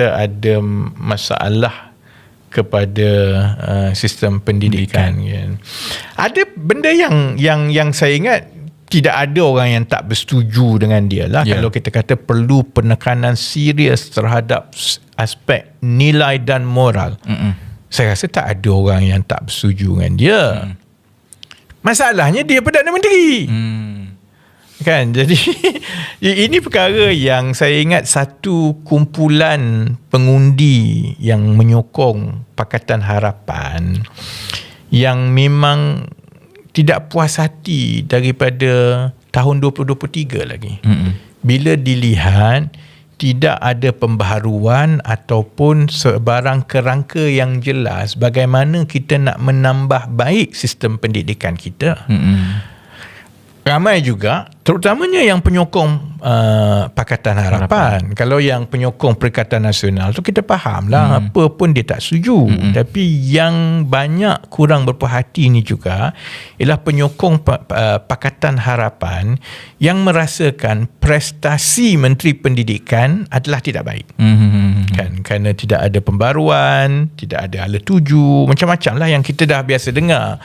kata ada masalah kepada uh, sistem pendidikan, pendidikan. Kan. Ada benda yang yang yang saya ingat tidak ada orang yang tak bersetuju dengan dia lah yeah. kalau kita kata perlu penekanan serius terhadap aspek nilai dan moral. Mm-mm. Saya rasa tak ada orang yang tak bersetuju dengan dia. Mm. Masalahnya dia Perdana Menteri. Mm. Kan? Jadi ini perkara yang saya ingat satu kumpulan pengundi yang menyokong Pakatan Harapan yang memang tidak puas hati daripada tahun 2023 lagi. Mm-hmm. Bila dilihat tidak ada pembaharuan ataupun sebarang kerangka yang jelas bagaimana kita nak menambah baik sistem pendidikan kita. Mm-hmm ramai juga terutamanya yang penyokong uh, Pakatan Harapan. Harapan kalau yang penyokong Perikatan Nasional tu kita faham lah hmm. apa pun dia tak setuju hmm. tapi yang banyak kurang berpuas hati ni juga ialah penyokong uh, Pakatan Harapan yang merasakan prestasi Menteri Pendidikan adalah tidak baik hmm. kan kerana tidak ada pembaruan tidak ada ala tuju macam-macam lah yang kita dah biasa dengar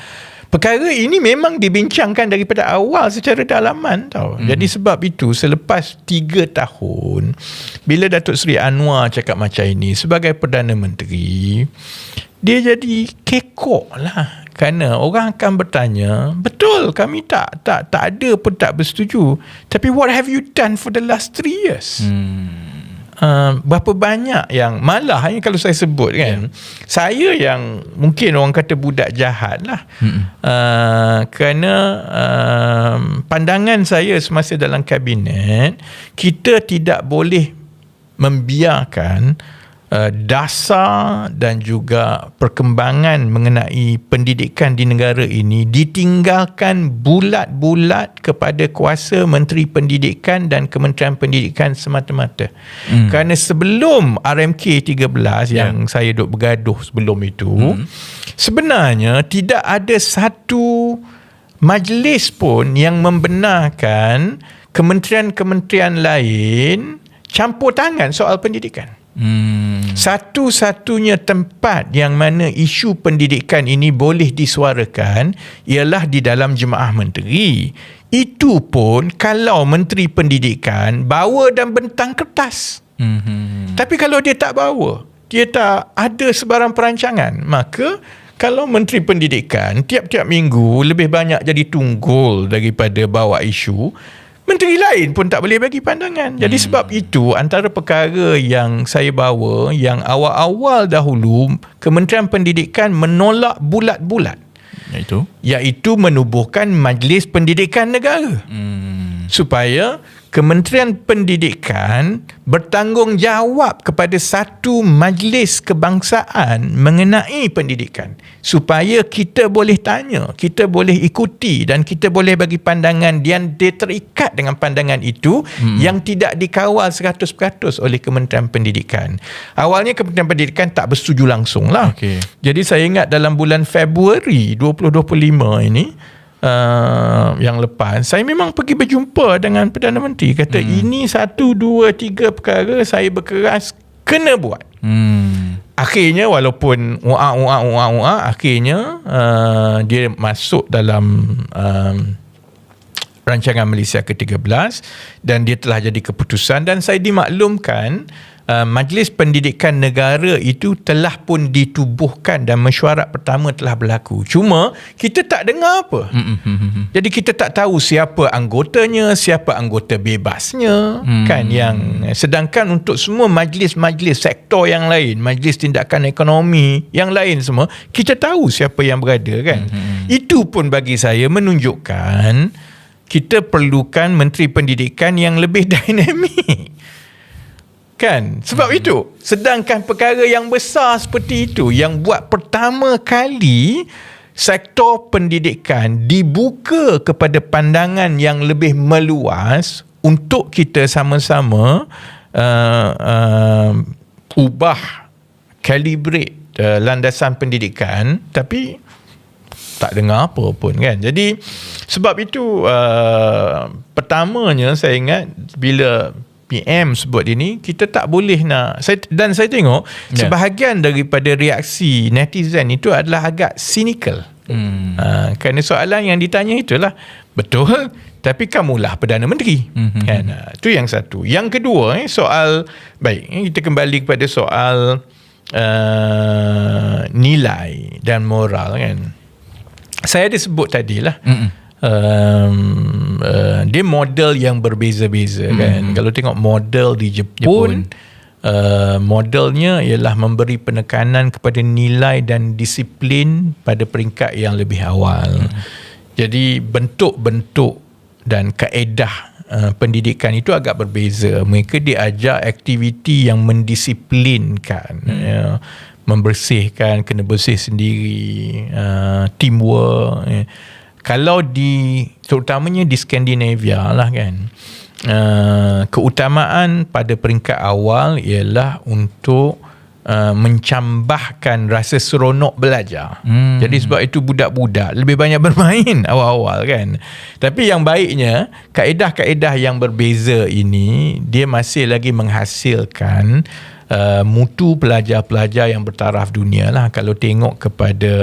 Perkara ini memang dibincangkan daripada awal secara dalaman tau. Hmm. Jadi sebab itu selepas 3 tahun bila Datuk Seri Anwar cakap macam ini sebagai Perdana Menteri dia jadi kekok lah. Kerana orang akan bertanya betul kami tak? Tak tak ada pun tak bersetuju. Tapi what have you done for the last 3 years? Hmm uh, berapa banyak yang malah yang kalau saya sebut kan yeah. saya yang mungkin orang kata budak jahat lah mm-hmm. uh, kerana uh, pandangan saya semasa dalam kabinet kita tidak boleh membiarkan Uh, dasar dan juga perkembangan mengenai pendidikan di negara ini ditinggalkan bulat-bulat kepada kuasa Menteri Pendidikan dan Kementerian Pendidikan semata-mata. Hmm. Kerana sebelum RMK 13 yeah. yang saya duk bergaduh sebelum itu, hmm. sebenarnya tidak ada satu majlis pun yang membenarkan kementerian-kementerian lain campur tangan soal pendidikan. Hmm. Satu-satunya tempat yang mana isu pendidikan ini boleh disuarakan ialah di dalam jemaah menteri. Itu pun kalau menteri pendidikan bawa dan bentang kertas. Hmm. Tapi kalau dia tak bawa, dia tak ada sebarang perancangan, maka kalau menteri pendidikan tiap-tiap minggu lebih banyak jadi tunggul daripada bawa isu, Menteri lain pun tak boleh bagi pandangan. Jadi hmm. sebab itu antara perkara yang saya bawa yang awal-awal dahulu Kementerian Pendidikan menolak bulat-bulat. Iaitu? Iaitu menubuhkan Majlis Pendidikan Negara. Hmm. Supaya Kementerian Pendidikan bertanggungjawab kepada satu majlis kebangsaan mengenai pendidikan supaya kita boleh tanya, kita boleh ikuti dan kita boleh bagi pandangan yang dia terikat dengan pandangan itu hmm. yang tidak dikawal 100% oleh Kementerian Pendidikan. Awalnya Kementerian Pendidikan tak bersetuju langsung lah. Okay. Jadi saya ingat dalam bulan Februari 2025 ini uh, yang lepas saya memang pergi berjumpa dengan Perdana Menteri kata hmm. ini satu dua tiga perkara saya berkeras kena buat hmm. akhirnya walaupun uak uak uak uak akhirnya uh, dia masuk dalam um, rancangan Malaysia ke-13 dan dia telah jadi keputusan dan saya dimaklumkan Uh, Majlis Pendidikan Negara itu telah pun ditubuhkan dan mesyuarat pertama telah berlaku. Cuma kita tak dengar apa. Mm-hmm. Jadi kita tak tahu siapa anggotanya, siapa anggota bebasnya mm. kan yang sedangkan untuk semua majlis-majlis sektor yang lain, majlis tindakan ekonomi yang lain semua, kita tahu siapa yang berada kan. Mm-hmm. Itu pun bagi saya menunjukkan kita perlukan menteri pendidikan yang lebih dinamik kan? Sebab hmm. itu sedangkan perkara yang besar seperti itu yang buat pertama kali sektor pendidikan dibuka kepada pandangan yang lebih meluas untuk kita sama-sama uh, uh, ubah calibrate uh, landasan pendidikan. Tapi tak dengar apa pun kan? Jadi sebab itu uh, pertamanya saya ingat bila PM sebut ini kita tak boleh nak saya, dan saya tengok Ya. sebahagian daripada reaksi netizen itu adalah agak cynical Hmm. Ha, kerana soalan yang ditanya itulah betul tapi kamulah Perdana Menteri Mhm. kan ha, itu yang satu yang kedua eh, soal baik eh, kita kembali kepada soal uh, nilai dan moral kan saya ada sebut tadi lah Mm-mm. Um, uh, dia model yang berbeza-beza mm-hmm. kan kalau tengok model di Jepun, Jepun. Uh, modelnya ialah memberi penekanan kepada nilai dan disiplin pada peringkat yang lebih awal mm-hmm. jadi bentuk-bentuk dan kaedah uh, pendidikan itu agak berbeza mereka diajar aktiviti yang mendisiplinkan mm. ya, membersihkan kena bersih sendiri uh, teamwork ya. Kalau di terutamanya di Skandinavia lah kan uh, keutamaan pada peringkat awal ialah untuk uh, mencambahkan rasa seronok belajar. Hmm. Jadi sebab itu budak-budak lebih banyak bermain awal-awal kan. Tapi yang baiknya kaedah-kaedah yang berbeza ini dia masih lagi menghasilkan Uh, mutu pelajar-pelajar yang bertaraf dunia lah. Kalau tengok kepada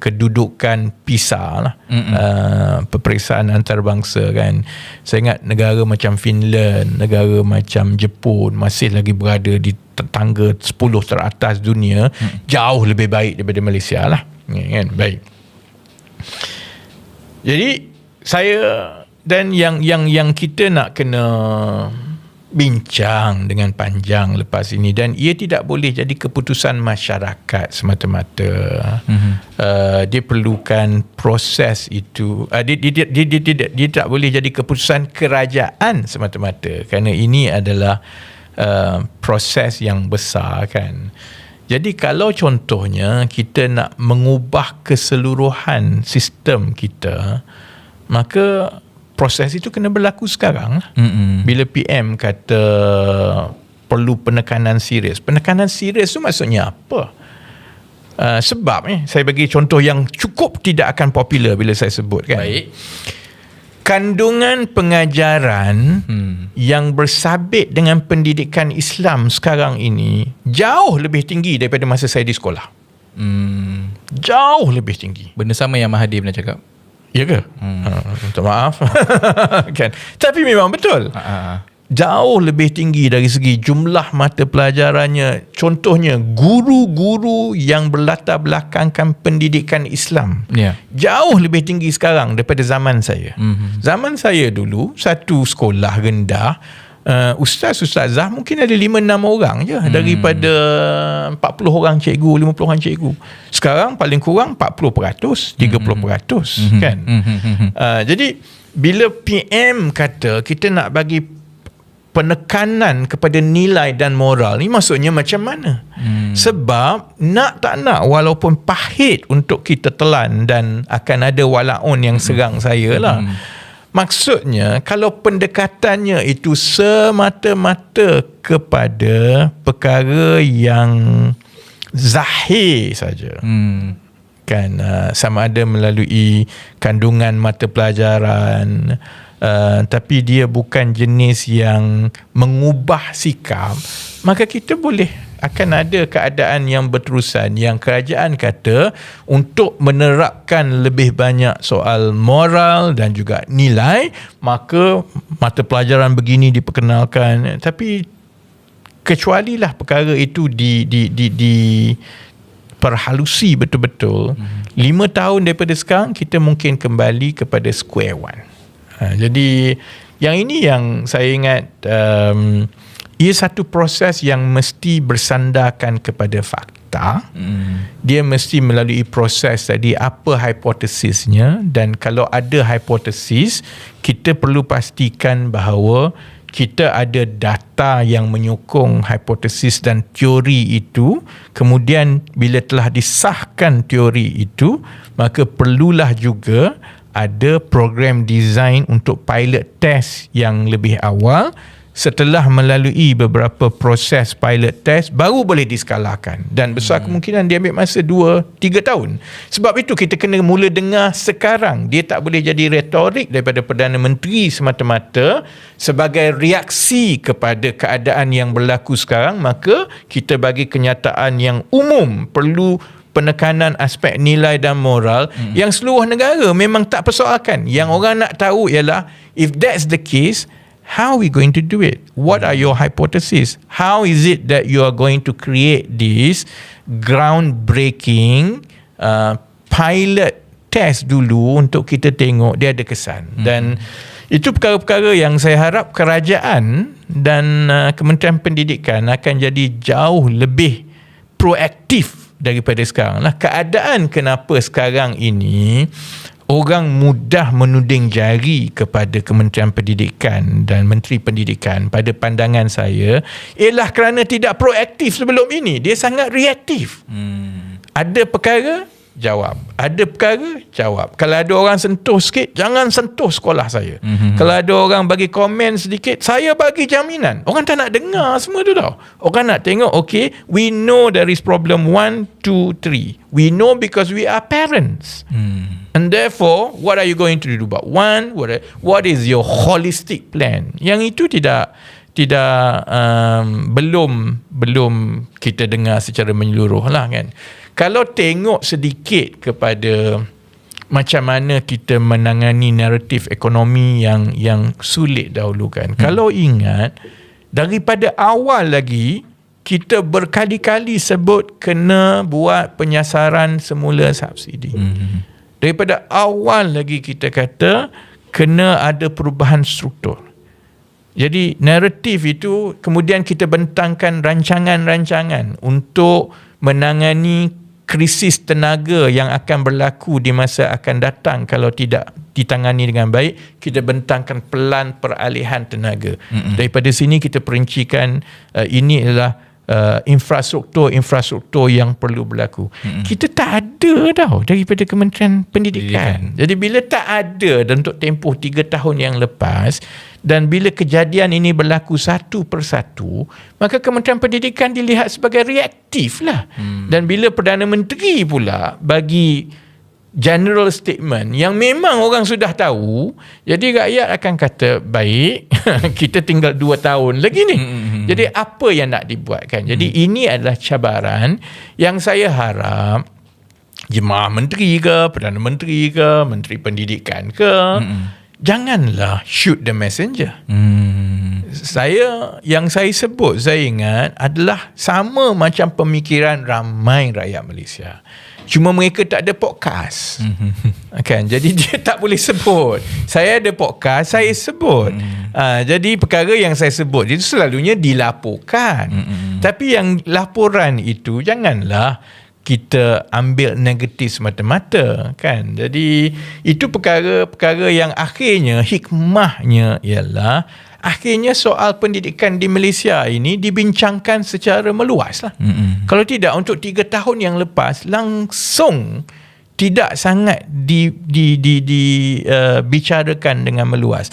kedudukan PISA lah uh, peperiksaan antarabangsa kan. Saya ingat negara macam Finland negara macam Jepun masih lagi berada di tangga 10 teratas dunia mm. jauh lebih baik daripada Malaysia lah. Ya, kan? Baik. Jadi saya dan yang yang yang kita nak kena bincang dengan panjang lepas ini dan ia tidak boleh jadi keputusan masyarakat semata-mata. Mm-hmm. Uh, dia perlukan proses itu. Uh, dia, dia, dia, dia, dia, dia, dia tak boleh jadi keputusan kerajaan semata-mata kerana ini adalah uh, proses yang besar kan. Jadi kalau contohnya kita nak mengubah keseluruhan sistem kita, maka proses itu kena berlaku sekarang. Mm-mm. Bila PM kata perlu penekanan serius. Penekanan serius tu maksudnya apa? Uh, sebab eh, saya bagi contoh yang cukup tidak akan popular bila saya sebut kan. Baik. Kandungan pengajaran Hmm. yang bersabit dengan pendidikan Islam sekarang ini jauh lebih tinggi daripada masa saya di sekolah. Hmm. Jauh lebih tinggi. Benda sama yang Mahathir pernah cakap. Ya ke? Hmm. Minta maaf. kan. Tapi memang betul. Ha. Jauh lebih tinggi dari segi jumlah mata pelajarannya. Contohnya guru-guru yang berlatar belakangkan pendidikan Islam. Ya. Jauh lebih tinggi sekarang daripada zaman saya. Mhm. Zaman saya dulu satu sekolah rendah uh, ustaz-ustazah mungkin ada 5 6 orang je hmm. daripada 40 orang cikgu, 50 orang cikgu. Sekarang paling kurang 40%, 30% hmm. kan. Mhm. Uh, jadi bila PM kata kita nak bagi penekanan kepada nilai dan moral ni maksudnya macam mana? Hmm. Sebab nak tak nak walaupun pahit untuk kita telan dan akan ada walaun yang serang hmm. saya lah. Hmm. Maksudnya kalau pendekatannya itu semata-mata kepada perkara yang zahir saja. Hmm. Kan uh, sama ada melalui kandungan mata pelajaran uh, tapi dia bukan jenis yang mengubah sikap maka kita boleh akan ada keadaan yang berterusan. Yang kerajaan kata untuk menerapkan lebih banyak soal moral dan juga nilai maka mata pelajaran begini diperkenalkan. Tapi kecualilah perkara itu di di di, di perhalusi betul-betul. Hmm. lima tahun daripada sekarang kita mungkin kembali kepada square one. Ha, jadi yang ini yang saya ingat um, ia satu proses yang mesti bersandarkan kepada fakta Hmm. dia mesti melalui proses tadi apa hipotesisnya dan kalau ada hipotesis kita perlu pastikan bahawa kita ada data yang menyokong hipotesis dan teori itu kemudian bila telah disahkan teori itu maka perlulah juga ada program design untuk pilot test yang lebih awal setelah melalui beberapa proses pilot test baru boleh diskalahkan dan besar hmm. kemungkinan dia ambil masa 2 3 tahun. Sebab itu kita kena mula dengar sekarang. Dia tak boleh jadi retorik daripada Perdana Menteri semata-mata sebagai reaksi kepada keadaan yang berlaku sekarang maka kita bagi kenyataan yang umum perlu penekanan aspek nilai dan moral hmm. yang seluruh negara memang tak persoalkan. Yang orang nak tahu ialah if that's the case, how are we going to do it? What are your hypotheses? How is it that you are going to create this groundbreaking uh, pilot test dulu untuk kita tengok dia ada kesan. Hmm. Dan itu perkara-perkara yang saya harap kerajaan dan uh, Kementerian Pendidikan akan jadi jauh lebih proaktif daripada sekarang lah keadaan kenapa sekarang ini orang mudah menuding jari kepada Kementerian Pendidikan dan Menteri Pendidikan pada pandangan saya ialah kerana tidak proaktif sebelum ini dia sangat reaktif hmm. ada perkara jawab. Ada perkara, jawab. Kalau ada orang sentuh sikit, jangan sentuh sekolah saya. Mm-hmm. Kalau ada orang bagi komen sedikit, saya bagi jaminan. Orang tak nak dengar semua tu tau. Orang nak tengok, okay, we know there is problem one, two, three. We know because we are parents. Mm. And therefore, what are you going to do about one? What, what is your holistic plan? Yang itu tidak tidak um, belum belum kita dengar secara menyeluruh lah kan kalau tengok sedikit kepada macam mana kita menangani naratif ekonomi yang yang sulit dahulu kan. Hmm. Kalau ingat daripada awal lagi kita berkali-kali sebut kena buat penyasaran semula subsidi. Hmm. Daripada awal lagi kita kata kena ada perubahan struktur. Jadi naratif itu kemudian kita bentangkan rancangan-rancangan untuk menangani krisis tenaga yang akan berlaku di masa akan datang kalau tidak ditangani dengan baik kita bentangkan pelan peralihan tenaga mm-hmm. daripada sini kita perincikan uh, ini adalah uh, infrastruktur-infrastruktur yang perlu berlaku mm-hmm. kita tak ada tau daripada Kementerian Pendidikan. Pendidikan jadi bila tak ada dan untuk tempoh 3 tahun yang lepas dan bila kejadian ini berlaku satu persatu maka Kementerian Pendidikan dilihat sebagai reaktif lah hmm. dan bila Perdana Menteri pula bagi general statement yang memang orang sudah tahu jadi rakyat akan kata baik kita tinggal dua tahun lagi ni. Jadi apa yang nak dibuatkan jadi hmm. ini adalah cabaran yang saya harap jemaah menteri ke Perdana Menteri ke Menteri Pendidikan ke hmm janganlah shoot the messenger. Hmm. Saya yang saya sebut saya ingat adalah sama macam pemikiran ramai rakyat Malaysia. Cuma mereka tak ada podcast. Hmm. kan? Jadi dia tak boleh sebut. Saya ada podcast, saya sebut. Hmm. Uh, jadi perkara yang saya sebut itu selalunya dilaporkan. Hmm. Tapi yang laporan itu janganlah kita ambil negatif semata-mata kan jadi itu perkara-perkara yang akhirnya hikmahnya ialah akhirnya soal pendidikan di Malaysia ini dibincangkan secara meluas lah mm-hmm. kalau tidak untuk tiga tahun yang lepas langsung tidak sangat di di di di uh, bicarakan dengan meluas.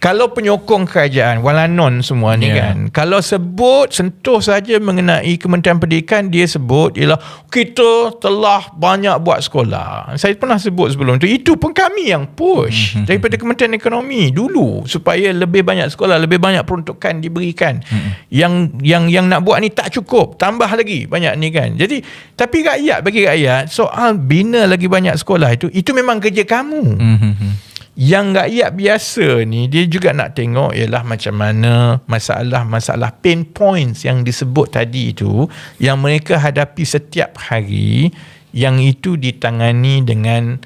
Kalau penyokong kerajaan walanon semua ni yeah. kan. Kalau sebut sentuh saja mengenai Kementerian Pendidikan dia sebut ialah kita telah banyak buat sekolah. Saya pernah sebut sebelum tu itu pun kami yang push mm-hmm. daripada Kementerian Ekonomi dulu supaya lebih banyak sekolah, lebih banyak peruntukan diberikan. Mm-hmm. Yang yang yang nak buat ni tak cukup, tambah lagi banyak ni kan. Jadi tapi rakyat bagi rakyat soal bina lagi banyak sekolah itu itu memang kerja kamu. Mm-hmm. Yang rakyat biasa ni dia juga nak tengok ialah macam mana masalah-masalah pain points yang disebut tadi itu yang mereka hadapi setiap hari yang itu ditangani dengan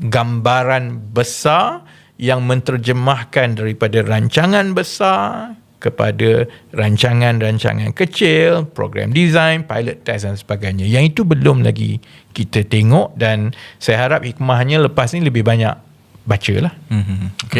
gambaran besar yang menterjemahkan daripada rancangan besar kepada rancangan-rancangan kecil, program design, pilot test dan sebagainya. Yang itu belum lagi kita tengok dan saya harap hikmahnya lepas ni lebih banyak baca lah. Mm-hmm. Okay.